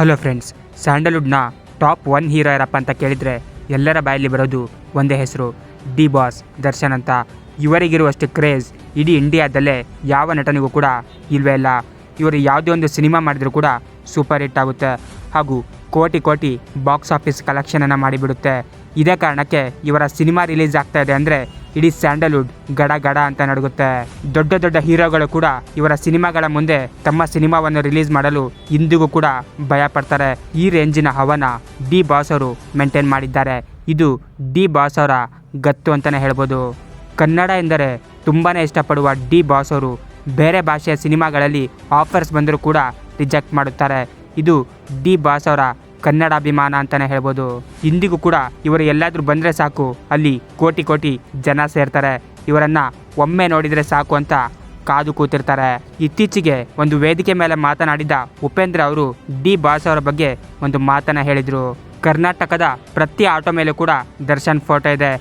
Hello friends, ಸ್ಯಾಂಡಲ್ವುಡ್ನ top one hero ಯಾರಪ್ಪ ಅಂತ ಕೇಳಿದರೆ ಎಲ್ಲರ ಬಾಯಲ್ಲಿ ಬರೋದು ಒಂದೇ ಹೆಸರು, ಡಿ ಬಾಸ್, ದರ್ಶನ್ ಅಂತ. ಇವರಿಗಿರುವಷ್ಟು ಕ್ರೇಜ್ ಇಡೀ ಇಂಡಿಯಾದಲ್ಲೇ ಯಾವ ನಟನಿಗೂ ಕೂಡ ಇಲ್ವೇ ಇಲ್ಲ. ಇವರು ಯಾವುದೇ ಒಂದು ಸಿನಿಮಾ ಮಾಡಿದರೂ ಕೂಡ ಸೂಪರ್ ಹಿಟ್ ಆಗುತ್ತೆ. ಹಾಗೂ ಕೋಟಿ ಕೋಟಿ ಬಾಕ್ಸ್ ಆಫೀಸ್ ಕಲೆಕ್ಷನನ್ನು ಮಾಡಿಬಿಡುತ್ತೆ. ಇದೇ ಕಾರಣಕ್ಕೆ ಇವರ ಸಿನಿಮಾ ರಿಲೀಸ್ ಆಗ್ತಾ ಇದೆ ಅಂದರೆ ಇಡೀ ಸ್ಯಾಂಡಲ್ವುಡ್ ಗಡ ಗಡ ಅಂತ ನಡುಗುತ್ತೆ. ದೊಡ್ಡ ದೊಡ್ಡ ಹೀರೋಗಳು ಕೂಡ ಇವರ ಸಿನಿಮಾಗಳ ಮುಂದೆ ತಮ್ಮ ಸಿನಿಮಾವನ್ನು ರಿಲೀಸ್ ಮಾಡಲು ಇಂದಿಗೂ ಕೂಡ ಭಯ ಪಡ್ತಾರೆ. ಈ ರೇಂಜಿನ ಹವನ ಡಿ ಬಾಸ್ ಅವರು ಮೇಂಟೈನ್ ಮಾಡಿದ್ದಾರೆ. ಇದು ಡಿ ಬಾಸ್ ಅವರ ಗತ್ತು ಅಂತಲೇ ಹೇಳ್ಬೋದು. ಕನ್ನಡ ಎಂದರೆ ತುಂಬಾ ಇಷ್ಟಪಡುವ ಡಿ ಬಾಸ್ ಅವರು ಬೇರೆ ಭಾಷೆಯ ಸಿನಿಮಾಗಳಲ್ಲಿ ಆಫರ್ಸ್ ಬಂದರೂ ಕೂಡ ರಿಜೆಕ್ಟ್ ಮಾಡುತ್ತಾರೆ. ಇದು ಡಿ ಬಾಸ್ ಅವರ ಕನ್ನಡಾಭಿಮಾನ ಅಂತಲೇ ಹೇಳ್ಬೋದು. ಇಂದಿಗೂ ಕೂಡ ಇವರು ಎಲ್ಲಾದರೂ ಬಂದರೆ ಸಾಕು. ಅಲ್ಲಿ ಕೋಟಿ ಕೋಟಿ ಜನ ಸೇರ್ತಾರೆ. ಇವರನ್ನು ಒಮ್ಮೆ ನೋಡಿದರೆ ಸಾಕು ಅಂತ ಕಾದು ಕೂತಿರ್ತಾರೆ. ಇತ್ತೀಚೆಗೆ ಒಂದು ವೇದಿಕೆ ಮೇಲೆ ಮಾತನಾಡಿದ ಉಪೇಂದ್ರ ಅವರು ಡಿ ಬಾಸ್ ಅವರ ಬಗ್ಗೆ ಒಂದು ಮಾತನ್ನ ಹೇಳಿದರು. ಕರ್ನಾಟಕದ ಪ್ರತಿ ಆಟೋ ಮೇಲೂ ಕೂಡ ದರ್ಶನ್ ಫೋಟೋ ಇದೆ.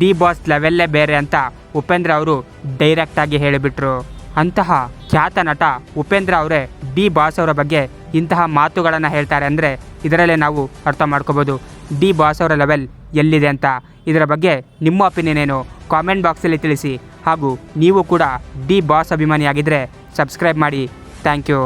ಡಿ ಬಾಸ್ ಲೆವೆಲ್ಲೇ ಬೇರೆ ಅಂತ ಉಪೇಂದ್ರ ಅವರು ಡೈರೆಕ್ಟಾಗಿ ಹೇಳಿಬಿಟ್ರು. ಅಂತಹ ಖ್ಯಾತ ನಟ ಉಪೇಂದ್ರ ಅವರೇ ಡಿ ಬಾಸ್ ಅವರ ಬಗ್ಗೆ ಇಂತಹ ಮಾತುಗಳನ್ನು ಹೇಳ್ತಾರೆ ಅಂದರೆ ಇದರಲ್ಲೇ ನಾವು ಅರ್ಥ ಮಾಡ್ಕೋಬೋದು. ಡಿ ಬಾಸ್ ಅವರ ಲೆವೆಲ್ ಎಲ್ಲಿದೆ ಅಂತ. ಇದರ ಬಗ್ಗೆ ನಿಮ್ಮ ಒಪಿನಿಯನ್ ಏನು? ಕಾಮೆಂಟ್ ಬಾಕ್ಸಲ್ಲಿ ತಿಳಿಸಿ. ಹಾಗೂ ನೀವು ಕೂಡ ಡಿ ಬಾಸ್ ಅಭಿಮಾನಿಯಾಗಿದ್ದರೆ ಸಬ್ಸ್ಕ್ರೈಬ್ ಮಾಡಿ. Thank you